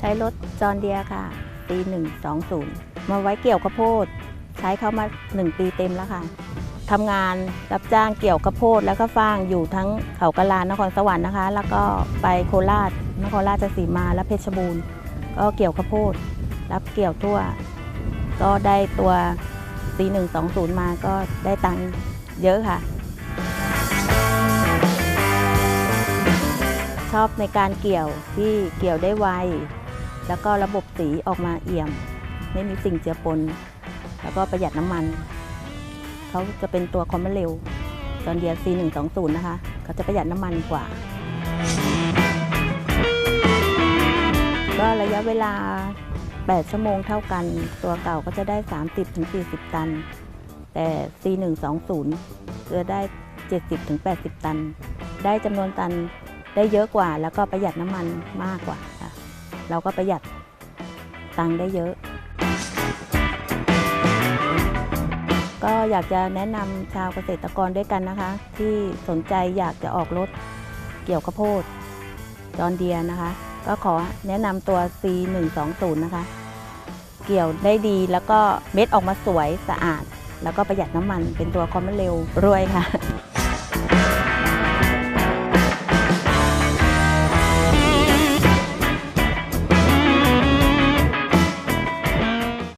ใช้รถจอนเดียค่ะปี120 มาไว้เกี่ยวข้าวโพด ใช้เขามา 1 ปีเต็มแล้วค่ะทำงานรับจ้างเกี่ยวข้าวโพดแล้วก็ฟางอยู่ทั้งเขากะลานนครสวรรค์นะคะ แล้วก็ไปโคราชนครราชสีมาและเพชรบูรณ์ ก็เกี่ยวข้าวโพด รับเกี่ยวทั่ว ก็ได้ตัวปี120 มาก็ได้ตังค์เยอะค่ะ ชอบในการเกี่ยวที่เกี่ยวได้ไว แล้วก็ระบบสีออกมาเอี่ยม ไม่มีสิ่งเจือปน แล้วก็ประหยัดน้ำมัน เขาจะเป็นตัวคอมเมเร็วจอนเดีย C120 นะคะเขาจะประหยัดน้ำมันกว่า ก็ระยะเวลา 8 ชั่วโมงเท่ากัน ตัวเก่าก็จะได้ 30-40 ตัน แต่ C120 จะได้ 70-80 ตัน ได้จำนวนตันได้เยอะกว่าแล้วก็ประหยัดน้ำมันมากกว่า เราก็ประหยัดตังค์ได้เยอะ ก็อยากจะแนะนำชาวเกษตรกรด้วยกันนะคะ ที่สนใจอยากจะออกรถเกี่ยวข้าวโพดจอนเดียนะคะ ก็ขอแนะนำตัว C120 นะคะ เกี่ยวได้ดีแล้วก็เม็ดออกมาสวยสะอาด แล้วก็ประหยัดน้ำมันเป็นตัวคอมเมนเร็วรวยค่ะ